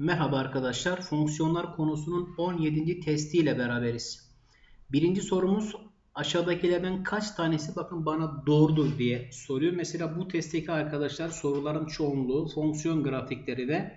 Merhaba arkadaşlar. Fonksiyonlar konusunun 17. testiyle beraberiz. Birinci sorumuz aşağıdakilerden kaç tanesi bakın bana doğrudur diye soruyor. Mesela bu testteki arkadaşlar soruların çoğunluğu fonksiyon grafikleri ve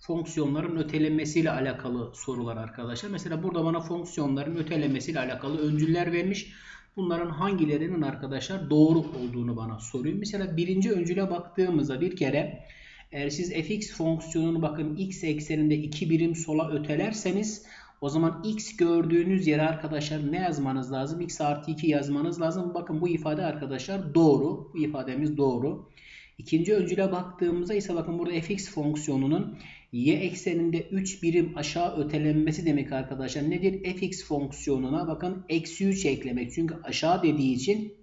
fonksiyonların ötelenmesiyle alakalı sorular arkadaşlar. Mesela burada bana fonksiyonların ötelenmesiyle alakalı öncüller vermiş. Bunların hangilerinin arkadaşlar doğru olduğunu bana soruyor. Mesela birinci öncüle baktığımızda bir kere eğer siz fx fonksiyonunu bakın x ekseninde 2 birim sola ötelerseniz o zaman x gördüğünüz yere arkadaşlar ne yazmanız lazım? x artı 2 yazmanız lazım. Bakın bu ifade arkadaşlar doğru. Bu ifademiz doğru. İkinci öncüle baktığımızda ise bakın burada fx fonksiyonunun y ekseninde 3 birim aşağı ötelenmesi demek arkadaşlar. Nedir? fx fonksiyonuna bakın eksi 3 eklemek. Çünkü aşağı dediği için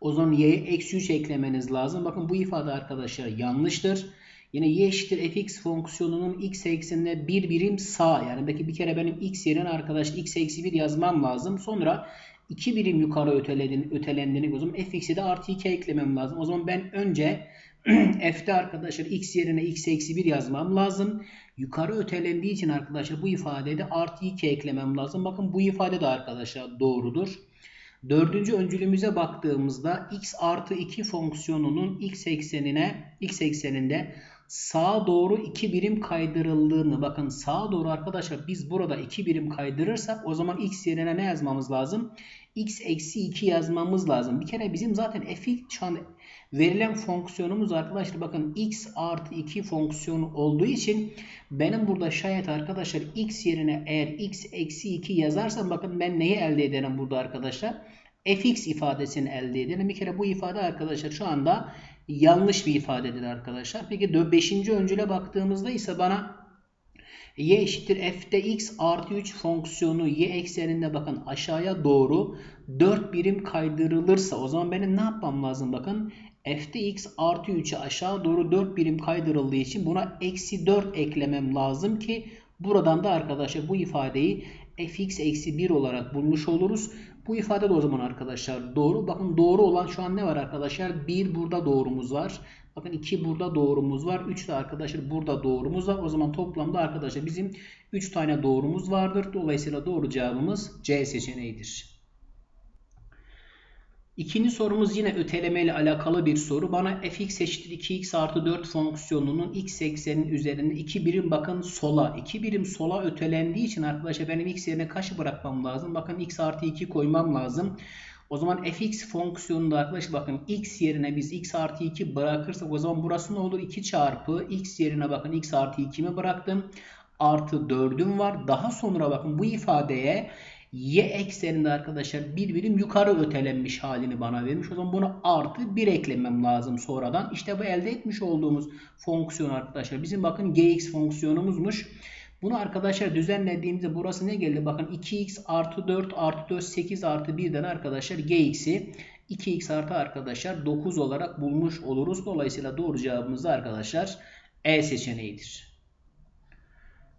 o zaman y'ye eksi 3 eklemeniz lazım. Bakın bu ifade arkadaşlar yanlıştır. Yine y eşittir fx fonksiyonunun x eksenine bir birim sağ. Yani belki bir kere benim x yerine arkadaş x eksi 1 yazmam lazım. Sonra 2 birim yukarı ötelendiğini o zaman fx'e de artı 2 eklemem lazım. O zaman ben önce f'de arkadaşlar x yerine x eksi 1 yazmam lazım. Yukarı ötelendiği için arkadaşlar bu ifadede artı 2 eklemem lazım. Bakın bu ifade de arkadaşlar doğrudur. Dördüncü öncülümüze baktığımızda x artı 2 fonksiyonunun x eksenine x ekseninde sağa doğru 2 birim kaydırıldığını bakın sağa doğru arkadaşlar biz burada 2 birim kaydırırsak o zaman x yerine ne yazmamız lazım? x eksi 2 yazmamız lazım. Bir kere bizim zaten f şu an verilen fonksiyonumuz arkadaşlar bakın x artı 2 fonksiyonu olduğu için benim burada şayet arkadaşlar x yerine eğer x eksi 2 yazarsam bakın ben neyi elde ederim burada arkadaşlar? fx ifadesini elde ederim. Bir kere bu ifade arkadaşlar şu anda yanlış bir ifadedir arkadaşlar. Peki 5. öncüle baktığımızda ise bana y eşittir f'de x artı 3 fonksiyonu y ekseninde bakın aşağıya doğru 4 birim kaydırılırsa o zaman benim ne yapmam lazım bakın f'de artı 3'e aşağı doğru 4 birim kaydırıldığı için buna eksi 4 eklemem lazım ki buradan da arkadaşlar bu ifadeyi fx eksi 1 olarak bulmuş oluruz. Bu ifade de o zaman arkadaşlar doğru. Bakın doğru olan şu an ne var arkadaşlar? 1 burada doğrumuz var. Bakın 2 burada doğrumuz var. 3 de arkadaşlar burada doğrumuz var. O zaman toplamda arkadaşlar bizim 3 tane doğrumuz vardır. Dolayısıyla doğru cevabımız C seçeneğidir. İkinci sorumuz yine öteleme ile alakalı bir soru. Bana fx eşittir 2x artı 4 fonksiyonunun x eksenin üzerinde 2 birim bakın sola. 2 birim sola ötelendiği için arkadaşlar benim x yerine kaçı bırakmam lazım? Bakın x artı 2 koymam lazım. O zaman fx fonksiyonunda arkadaşlar bakın x yerine biz x artı 2 bırakırsak o zaman burası ne olur? 2 çarpı x yerine bakın x artı 2 mi bıraktım? Artı 4'üm var. Daha sonra bakın bu ifadeye y ekseninde arkadaşlar bir birim yukarı ötelenmiş halini bana vermiş. O zaman bunu artı 1 eklemem lazım sonradan. İşte bu elde etmiş olduğumuz fonksiyon arkadaşlar. Bizim bakın gx fonksiyonumuzmuş. Bunu arkadaşlar düzenlediğimizde burası ne geldi? Bakın 2x artı 4 artı 4 8 artı 1'den arkadaşlar gx'i 2x artı arkadaşlar 9 olarak bulmuş oluruz. Dolayısıyla doğru cevabımız da arkadaşlar E seçeneğidir.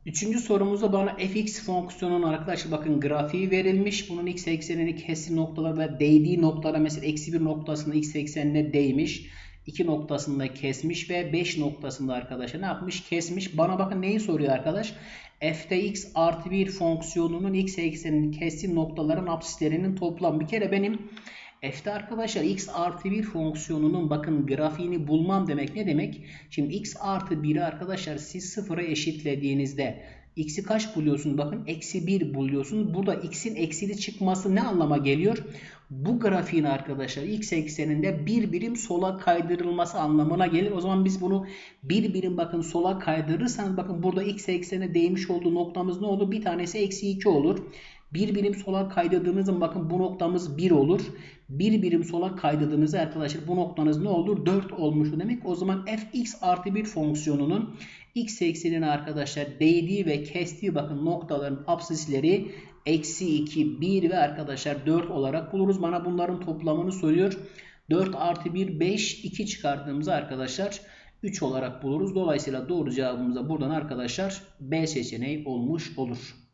Üçüncü sorumuzda bana fx fonksiyonunun arkadaşlar bakın grafiği verilmiş. Bunun x eksenini kesim noktalarda değdiği noktada mesela eksi bir noktasında x eksenine değmiş. 2 noktasında kesmiş ve 5 noktasında arkadaşlar ne yapmış? Kesmiş. Bana bakın neyi soruyor arkadaş? f'de x artı 1 fonksiyonunun x ekseninin kesim noktaların apsislerinin toplam. Bir kere benim F'de arkadaşlar x artı 1 fonksiyonunun bakın grafiğini bulmam demek ne demek? Şimdi x artı 1'i arkadaşlar siz sıfıra eşitlediğinizde x'i kaç buluyorsunuz? Bakın eksi 1 buluyorsunuz. Burada x'in eksili çıkması ne anlama geliyor? Bu grafiğin arkadaşlar x ekseninde bir birim sola kaydırılması anlamına gelir. O zaman biz bunu bir birim bakın sola kaydırırsanız bakın burada x eksene değmiş olduğu noktamız ne olur? Bir tanesi eksi 2 olur. Bir birim sola kaydırdığınızda bakın bu noktamız 1 olur. Bir birim sola kaydırdığınızda arkadaşlar bu noktanız ne olur? 4 olmuş demek. O zaman fx artı 1 fonksiyonunun x eksenine arkadaşlar değdiği ve kestiği bakın noktaların absisleri eksi 2, 1 ve arkadaşlar 4 olarak buluruz. Bana bunların toplamını soruyor. 4 artı 1, 5, 2 çıkardığımızda arkadaşlar 3 olarak buluruz. Dolayısıyla doğru cevabımız da buradan arkadaşlar B seçeneği olmuş olur.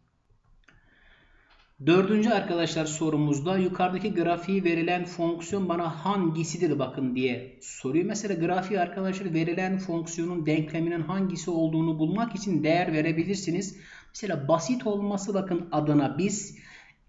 Dördüncü arkadaşlar sorumuzda yukarıdaki grafiği verilen fonksiyon bana hangisidir bakın diye soruyor. Mesela grafiği arkadaşlar verilen fonksiyonun denkleminin hangisi olduğunu bulmak için değer verebilirsiniz. Mesela basit olması bakın adına biz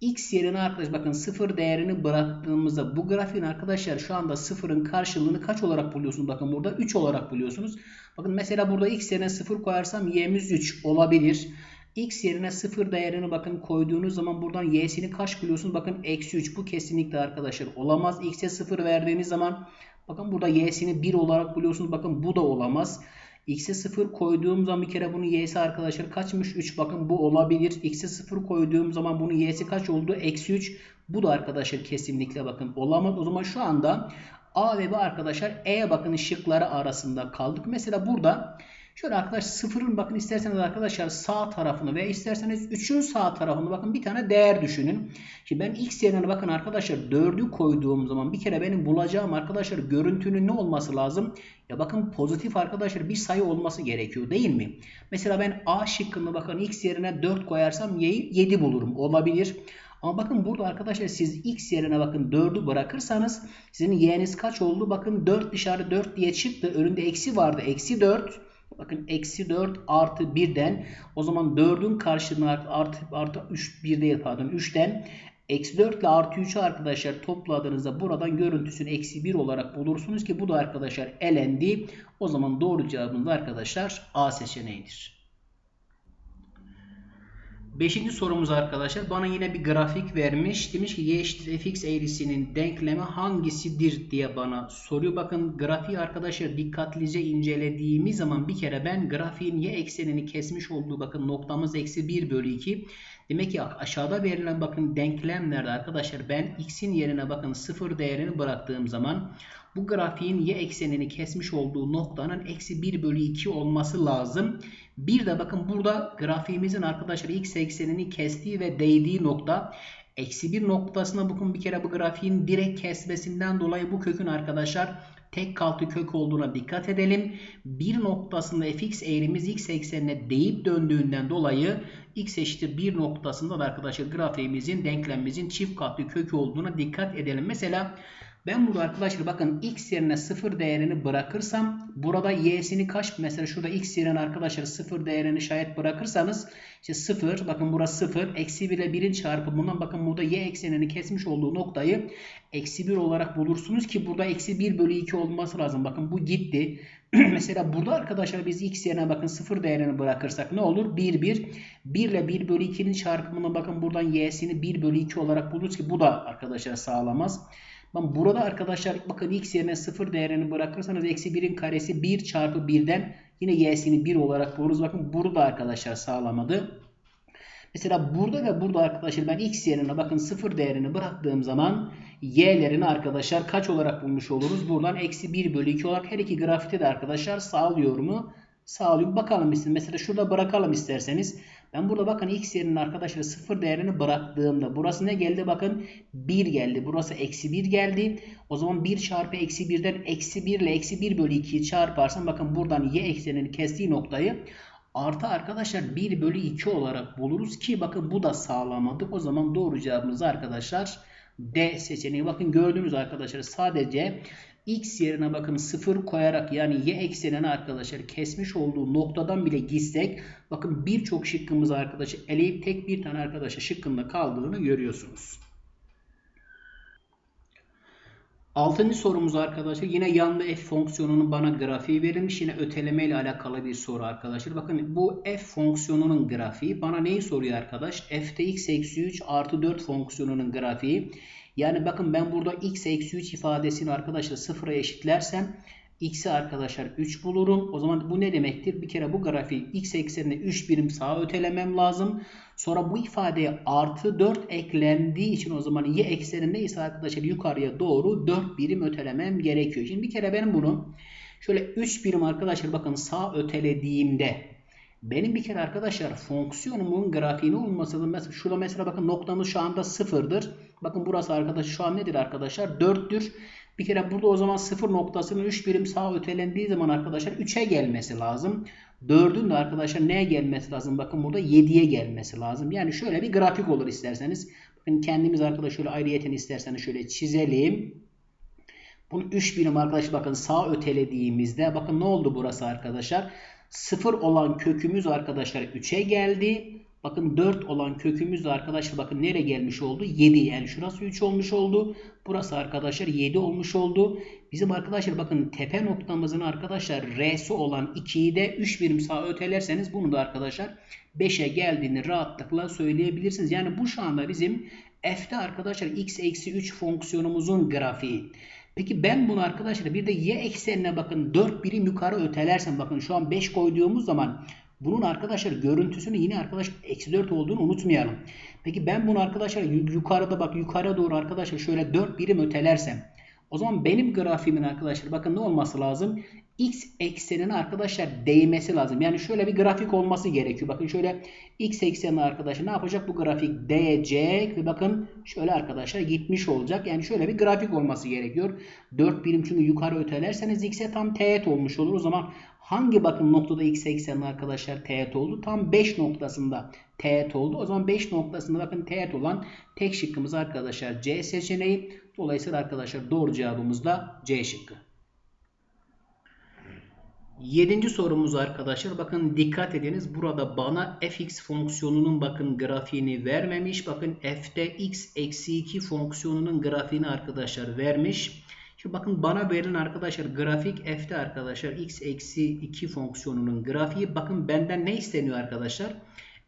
x yerine arkadaş bakın sıfır değerini bıraktığımızda bu grafiğin arkadaşlar şu anda sıfırın karşılığını kaç olarak buluyorsunuz? Bakın burada 3 olarak buluyorsunuz. Bakın mesela burada x yerine sıfır koyarsam y'miz 3 olabilir. X yerine 0 değerini bakın koyduğunuz zaman buradan y'sini kaç buluyorsunuz? Bakın eksi 3 bu kesinlikle arkadaşlar olamaz. X'e 0 verdiğiniz zaman bakın burada y'sini 1 olarak buluyorsunuz. Bakın bu da olamaz. X'e 0 koyduğum zaman bir kere bunun y'si arkadaşlar kaçmış? 3 bakın bu olabilir. X'e 0 koyduğum zaman bunun y'si kaç oldu? Eksi 3. Bu da arkadaşlar kesinlikle bakın olamaz. O zaman şu anda A ve B arkadaşlar E bakın şıkları arasında kaldık. Mesela burada Şöyle arkadaş sıfırın bakın isterseniz arkadaşlar sağ tarafını veya isterseniz 3'ün sağ tarafını bakın bir tane değer düşünün. Şimdi ben x yerine bakın arkadaşlar 4'ü koyduğum zaman bir kere benim bulacağım arkadaşlar görüntünün ne olması lazım? Ya bakın pozitif arkadaşlar bir sayı olması gerekiyor değil mi? Mesela ben A şıkkını bakın x yerine 4 koyarsam y'yi 7 bulurum. Olabilir. Ama bakın burada arkadaşlar siz x yerine bakın 4'ü bırakırsanız sizin y'niz kaç oldu? Bakın 4 dışarı 4 diye çıktı. Önünde eksi vardı. Eksi 4. Bakın eksi 4 artı 1'den o zaman 4'ün karşılığını artı, artı 3 1 değil pardon 3'ten eksi 4 ile artı 3'ü arkadaşlar topladığınızda buradan görüntüsünü eksi 1 olarak bulursunuz ki bu da arkadaşlar elendi. O zaman doğru cevabımız arkadaşlar A seçeneğidir. Beşinci sorumuz arkadaşlar bana yine bir grafik vermiş. Demiş ki y eşittir fx eğrisinin denklemi hangisidir diye bana soruyor. Bakın grafiği arkadaşlar dikkatlice incelediğimiz zaman bir kere ben grafiğin y eksenini kesmiş olduğu bakın noktamız eksi 1 bölü 2. Demek ki aşağıda verilen bakın denklemlerde arkadaşlar ben x'in yerine bakın 0 değerini bıraktığım zaman bu grafiğin y eksenini kesmiş olduğu noktanın eksi 1 bölü 2 olması lazım. Bir de bakın burada grafiğimizin arkadaşlar x eksenini kestiği ve değdiği nokta eksi 1 noktasına bakın bir kere bu grafiğin direkt kesmesinden dolayı bu kökün arkadaşlar tek katlı kök olduğuna dikkat edelim. Bir noktasında fx eğrimiz x eksenine değip döndüğünden dolayı x eşittir 1 noktasında da arkadaşlar grafiğimizin denklemimizin çift katlı kökü olduğuna dikkat edelim. Mesela ben burada arkadaşlar bakın x yerine 0 değerini bırakırsam burada y'sini kaç mesela şurada x yerine arkadaşlar 0 değerini şayet bırakırsanız işte 0 bakın burası 0 eksi 1 ile 1'in çarpımından bakın burada y eksenini kesmiş olduğu noktayı eksi 1 olarak bulursunuz ki burada eksi 1 bölü 2 olması lazım. Bakın bu gitti. mesela burada arkadaşlar biz x yerine bakın 0 değerini bırakırsak ne olur? 1 1 1 ile 1 bölü 2'nin çarpımından bakın buradan y'sini 1 bölü 2 olarak buluruz ki bu da arkadaşlar sağlamaz. Ben burada arkadaşlar bakın x yerine 0 değerini bırakırsanız eksi 1'in karesi 1 çarpı 1'den yine y'sini 1 olarak buluruz. Bakın burada arkadaşlar sağlamadı. Mesela burada ve burada arkadaşlar ben x yerine bakın 0 değerini bıraktığım zaman y'lerini arkadaşlar kaç olarak bulmuş oluruz? Buradan eksi 1 bölü 2 olarak her iki grafikte de arkadaşlar sağlıyor mu? Sağlıyor. Bakalım istedim. Mesela şurada bırakalım isterseniz. Ben burada bakın x yerinin arkadaşlar 0 değerini bıraktığımda burası ne geldi? Bakın 1 geldi. Burası eksi 1 geldi. O zaman 1 çarpı eksi 1'den eksi 1 ile eksi 1 bölü 2'yi çarparsam bakın buradan y eksenini kestiği noktayı artı arkadaşlar 1 bölü 2 olarak buluruz ki bakın bu da sağlamadık. O zaman doğru cevabımız arkadaşlar D seçeneği. Bakın gördüğünüz arkadaşlar sadece x yerine bakın 0 koyarak yani y eksenini arkadaşlar kesmiş olduğu noktadan bile gitsek bakın birçok şıkkımız arkadaşlar eleyip tek bir tane arkadaşa şıkkında kaldığını görüyorsunuz. Altıncı sorumuz arkadaşlar yine yanlı f fonksiyonunun bana grafiği verilmiş. Yine öteleme ile alakalı bir soru arkadaşlar. Bakın bu f fonksiyonunun grafiği bana neyi soruyor arkadaş? f'te x eksi 3 artı 4 fonksiyonunun grafiği. Yani bakın ben burada x eksi 3 ifadesini arkadaşlar sıfıra eşitlersem x'i arkadaşlar 3 bulurum. O zaman bu ne demektir? Bir kere bu grafiği x eksenine 3 birim sağa ötelemem lazım. Sonra bu ifadeye artı 4 eklendiği için o zaman y ekseninde ise arkadaşlar yukarıya doğru 4 birim ötelemem gerekiyor. Şimdi bir kere benim bunu şöyle 3 birim arkadaşlar bakın sağ ötelediğimde benim bir kere arkadaşlar fonksiyonumun grafiğini olması lazım. Mesela şurada mesela bakın noktamız şu anda sıfırdır. Bakın burası arkadaşlar şu an nedir arkadaşlar? 4'tür. Bir kere burada o zaman 0 noktasının 3 birim sağa ötelendiği zaman arkadaşlar 3'e gelmesi lazım. 4'ün de arkadaşlar neye gelmesi lazım? Bakın burada 7'ye gelmesi lazım. Yani şöyle bir grafik olur isterseniz. Bakın kendimiz arkadaşlar şöyle ayrıyeten isterseniz şöyle çizelim. Bunu 3 birim arkadaşlar bakın sağ ötelediğimizde bakın ne oldu burası arkadaşlar? 0 olan kökümüz arkadaşlar 3'e geldi. Bakın 4 olan kökümüz de arkadaşlar bakın nereye gelmiş oldu? 7 yani şurası 3 olmuş oldu. Burası arkadaşlar 7 olmuş oldu. Bizim arkadaşlar bakın tepe noktamızın arkadaşlar R'si olan 2'yi de 3 birim sağa ötelerseniz bunu da arkadaşlar 5'e geldiğini rahatlıkla söyleyebilirsiniz. Yani bu şu anda bizim f'te arkadaşlar x eksi 3 fonksiyonumuzun grafiği. Peki ben bunu arkadaşlar bir de y eksenine bakın 4 birim yukarı ötelersem bakın şu an 5 koyduğumuz zaman bunun arkadaşlar görüntüsünü yine arkadaşlar eksi 4 olduğunu unutmayalım. Peki ben bunu arkadaşlar yukarıda bak yukarı doğru arkadaşlar şöyle 4 birim ötelersem o zaman benim grafiğimin arkadaşlar bakın ne olması lazım? X eksenine arkadaşlar değmesi lazım. Yani şöyle bir grafik olması gerekiyor. Bakın şöyle X eksenine arkadaşlar ne yapacak? Bu grafik değecek ve bakın şöyle arkadaşlar gitmiş olacak. Yani şöyle bir grafik olması gerekiyor. 4 birim çünkü yukarı ötelerseniz X'e tam teğet olmuş olur. O zaman hangi bakın noktada X eksenine arkadaşlar teğet oldu? Tam 5 noktasında teğet oldu. O zaman 5 noktasında bakın teğet olan tek şıkkımız arkadaşlar C seçeneği. Dolayısıyla arkadaşlar doğru cevabımız da C şıkkı. Yedinci sorumuz arkadaşlar. Bakın dikkat ediniz. Burada bana fx fonksiyonunun bakın grafiğini vermemiş. Bakın f'te x eksi 2 fonksiyonunun grafiğini arkadaşlar vermiş. Şimdi bakın bana verilen arkadaşlar grafik f'te arkadaşlar x eksi 2 fonksiyonunun grafiği. Bakın benden ne isteniyor arkadaşlar?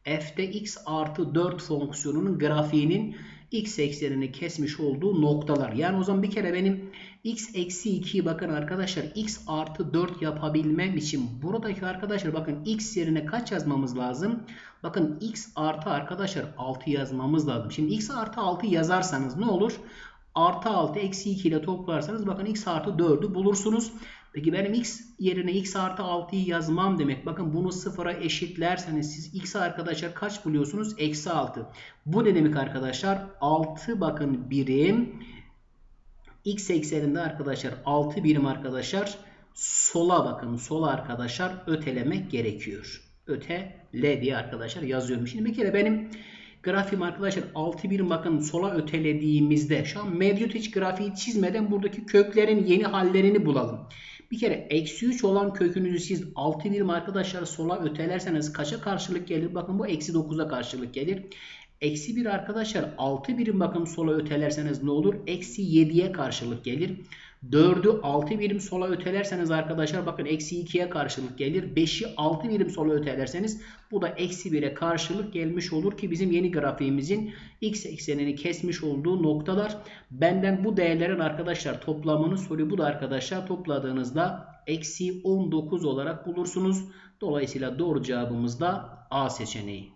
f'te x artı 4 fonksiyonunun grafiğinin x eksenini kesmiş olduğu noktalar. Yani o zaman bir kere benim x eksi 2'yi bakın arkadaşlar x artı 4 yapabilmem için buradaki arkadaşlar bakın x yerine kaç yazmamız lazım? Bakın x artı arkadaşlar 6 yazmamız lazım. Şimdi x artı 6 yazarsanız ne olur? Artı 6 eksi 2 ile toplarsanız bakın x artı 4'ü bulursunuz. Peki benim x yerine x artı 6'yı yazmam demek. Bakın bunu sıfıra eşitlerseniz siz x arkadaşlar kaç buluyorsunuz? Eksi 6. Bu ne demek arkadaşlar? 6 bakın birim. X ekseninde arkadaşlar 6 birim arkadaşlar sola bakın. Sola arkadaşlar ötelemek gerekiyor. Ötele diye arkadaşlar yazıyorum. Şimdi bir kere benim grafiğim arkadaşlar 6 birim bakın sola ötelediğimizde şu an mevcut hiç grafiği çizmeden buradaki köklerin yeni hallerini bulalım. Bir kere eksi 3 olan kökünüzü siz 6 birim arkadaşlar sola ötelerseniz kaça karşılık gelir? Bakın bu eksi 9'a karşılık gelir. Eksi 1 arkadaşlar 6 birim bakın sola ötelerseniz ne olur? Eksi 7'ye karşılık gelir. 4'ü 6 birim sola ötelerseniz arkadaşlar bakın eksi 2'ye karşılık gelir. 5'i 6 birim sola ötelerseniz bu da eksi 1'e karşılık gelmiş olur ki bizim yeni grafiğimizin x eksenini kesmiş olduğu noktalar. Benden bu değerlerin arkadaşlar toplamını soruyor. Bu da arkadaşlar topladığınızda eksi 19 olarak bulursunuz. Dolayısıyla doğru cevabımız da A seçeneği.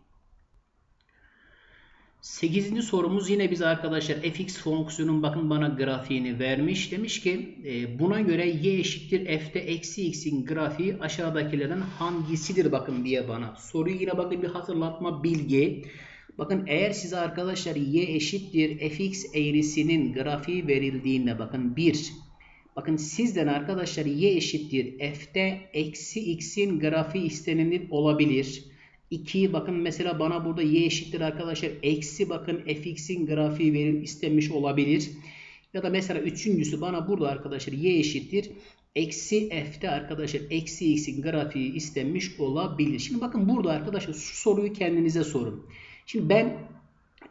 8. sorumuz yine biz arkadaşlar fx fonksiyonun bakın bana grafiğini vermiş. Demiş ki e, buna göre y eşittir f'te eksi x'in grafiği aşağıdakilerden hangisidir bakın diye bana. Soruyu yine bakın bir hatırlatma bilgi. Bakın eğer size arkadaşlar y eşittir fx eğrisinin grafiği verildiğinde bakın 1. Bakın sizden arkadaşlar y eşittir f'te eksi x'in grafiği istenilir olabilir. 2 bakın mesela bana burada y eşittir arkadaşlar. Eksi bakın fx'in grafiği verim istemiş olabilir. Ya da mesela üçüncüsü bana burada arkadaşlar y eşittir. Eksi f'te arkadaşlar eksi x'in grafiği istenmiş olabilir. Şimdi bakın burada arkadaşlar şu soruyu kendinize sorun. Şimdi ben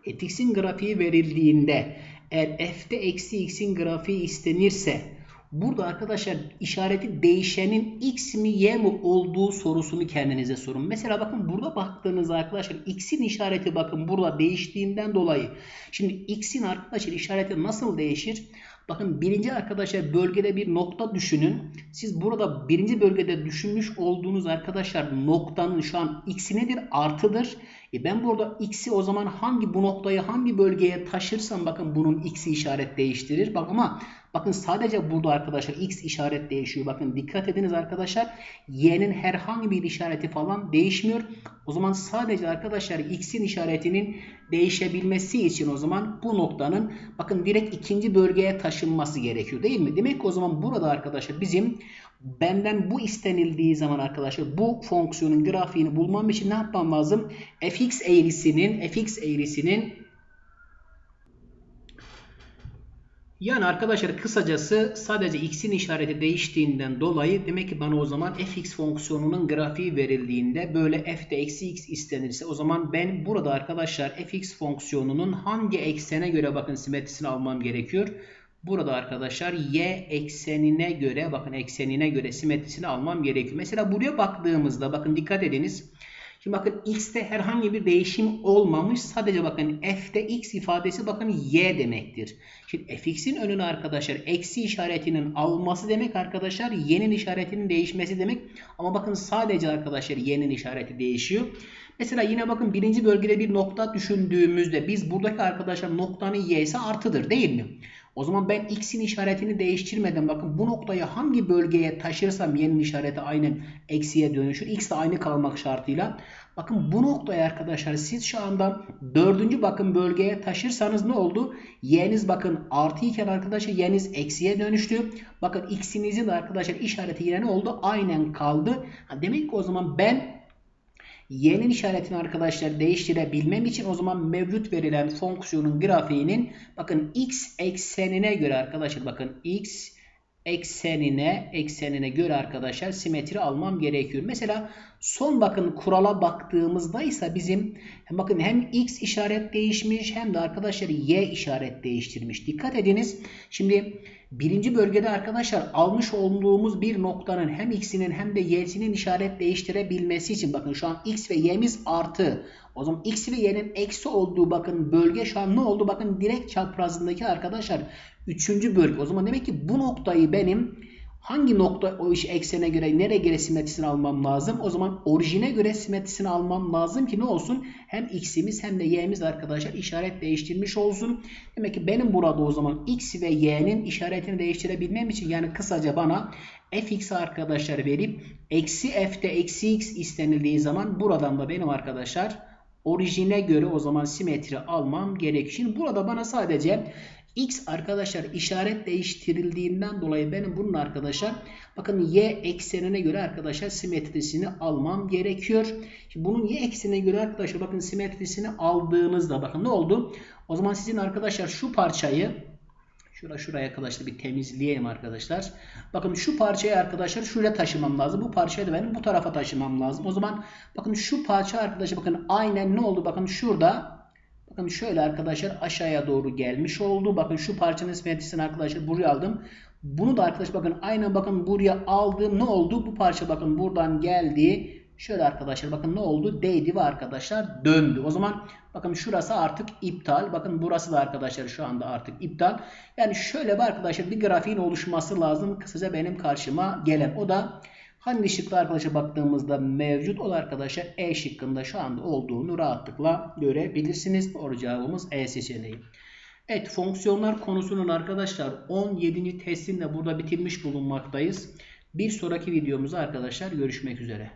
fx'in grafiği verildiğinde eğer f'te eksi x'in grafiği istenirse Burada arkadaşlar işareti değişenin x mi y mi olduğu sorusunu kendinize sorun. Mesela bakın burada baktığınızda arkadaşlar x'in işareti bakın burada değiştiğinden dolayı. Şimdi x'in arkadaşlar işareti nasıl değişir? Bakın birinci arkadaşlar bölgede bir nokta düşünün. Siz burada birinci bölgede düşünmüş olduğunuz arkadaşlar noktanın şu an x'i nedir? Artıdır. E ben burada x'i o zaman hangi bu noktayı hangi bölgeye taşırsam bakın bunun x'i işaret değiştirir. Bak ama Bakın sadece burada arkadaşlar x işaret değişiyor. Bakın dikkat ediniz arkadaşlar. Y'nin herhangi bir işareti falan değişmiyor. O zaman sadece arkadaşlar x'in işaretinin değişebilmesi için o zaman bu noktanın bakın direkt ikinci bölgeye taşınması gerekiyor değil mi? Demek ki o zaman burada arkadaşlar bizim benden bu istenildiği zaman arkadaşlar bu fonksiyonun grafiğini bulmam için ne yapmam lazım? fx eğrisinin fx eğrisinin yani arkadaşlar kısacası sadece x'in işareti değiştiğinden dolayı demek ki bana o zaman fx fonksiyonunun grafiği verildiğinde böyle f'de eksi x istenirse o zaman ben burada arkadaşlar fx fonksiyonunun hangi eksene göre bakın simetrisini almam gerekiyor? Burada arkadaşlar y eksenine göre bakın eksenine göre simetrisini almam gerekiyor. Mesela buraya baktığımızda bakın dikkat ediniz. Şimdi bakın x'te herhangi bir değişim olmamış. Sadece bakın f'te x ifadesi bakın y demektir. Şimdi fx'in önüne arkadaşlar eksi işaretinin alması demek arkadaşlar y'nin işaretinin değişmesi demek. Ama bakın sadece arkadaşlar y'nin işareti değişiyor. Mesela yine bakın birinci bölgede bir nokta düşündüğümüzde biz buradaki arkadaşlar noktanın y'si artıdır değil mi? O zaman ben x'in işaretini değiştirmeden bakın bu noktayı hangi bölgeye taşırsam y'nin işareti aynen eksiye dönüşür. x de aynı kalmak şartıyla. Bakın bu noktaya arkadaşlar siz şu anda dördüncü bakın bölgeye taşırsanız ne oldu? y'niz bakın artı iken arkadaşlar y'niz eksiye dönüştü. Bakın x'inizin arkadaşlar işareti yine ne oldu? Aynen kaldı. Demek ki o zaman ben y'nin işaretini arkadaşlar değiştirebilmem için o zaman mevcut verilen fonksiyonun grafiğinin bakın x eksenine göre arkadaşlar bakın x eksenine eksenine göre arkadaşlar simetri almam gerekiyor. Mesela son bakın kurala baktığımızda ise bizim bakın hem x işaret değişmiş hem de arkadaşlar y işaret değiştirmiş. Dikkat ediniz. Şimdi birinci bölgede arkadaşlar almış olduğumuz bir noktanın hem x'inin hem de y'sinin işaret değiştirebilmesi için bakın şu an x ve y'miz artı. O zaman x ve y'nin eksi olduğu bakın bölge şu an ne oldu? Bakın direkt çaprazındaki arkadaşlar Üçüncü bölge. O zaman demek ki bu noktayı benim hangi nokta o iş eksene göre nereye göre simetrisini almam lazım? O zaman orijine göre simetrisini almam lazım ki ne olsun? Hem x'imiz hem de y'miz arkadaşlar işaret değiştirmiş olsun. Demek ki benim burada o zaman x ve y'nin işaretini değiştirebilmem için yani kısaca bana fx arkadaşlar verip eksi f'te eksi x istenildiği zaman buradan da benim arkadaşlar orijine göre o zaman simetri almam gerekiyor. Şimdi burada bana sadece X arkadaşlar işaret değiştirildiğinden dolayı benim bunun arkadaşlar bakın y eksenine göre arkadaşlar simetrisini almam gerekiyor. Şimdi bunun y eksenine göre arkadaşlar bakın simetrisini aldığınızda bakın ne oldu? O zaman sizin arkadaşlar şu parçayı Şura şuraya arkadaşlar bir temizleyelim arkadaşlar. Bakın şu parçayı arkadaşlar şuraya taşımam lazım. Bu parçayı da benim bu tarafa taşımam lazım. O zaman bakın şu parça arkadaşlar bakın aynen ne oldu? Bakın şurada Bakın şöyle arkadaşlar aşağıya doğru gelmiş oldu. Bakın şu parçanın simetrisini arkadaşlar buraya aldım. Bunu da arkadaşlar bakın aynen bakın buraya aldım. Ne oldu? Bu parça bakın buradan geldi. Şöyle arkadaşlar bakın ne oldu? Değdi ve arkadaşlar döndü. O zaman bakın şurası artık iptal. Bakın burası da arkadaşlar şu anda artık iptal. Yani şöyle bir arkadaşlar bir grafiğin oluşması lazım. Kısaca benim karşıma gelen. O da Hangi şıklı arkadaşa baktığımızda mevcut olan arkadaşlar E şıkkında şu anda olduğunu rahatlıkla görebilirsiniz. Doğru cevabımız E seçeneği. Evet fonksiyonlar konusunun arkadaşlar 17. testini de burada bitirmiş bulunmaktayız. Bir sonraki videomuzda arkadaşlar görüşmek üzere.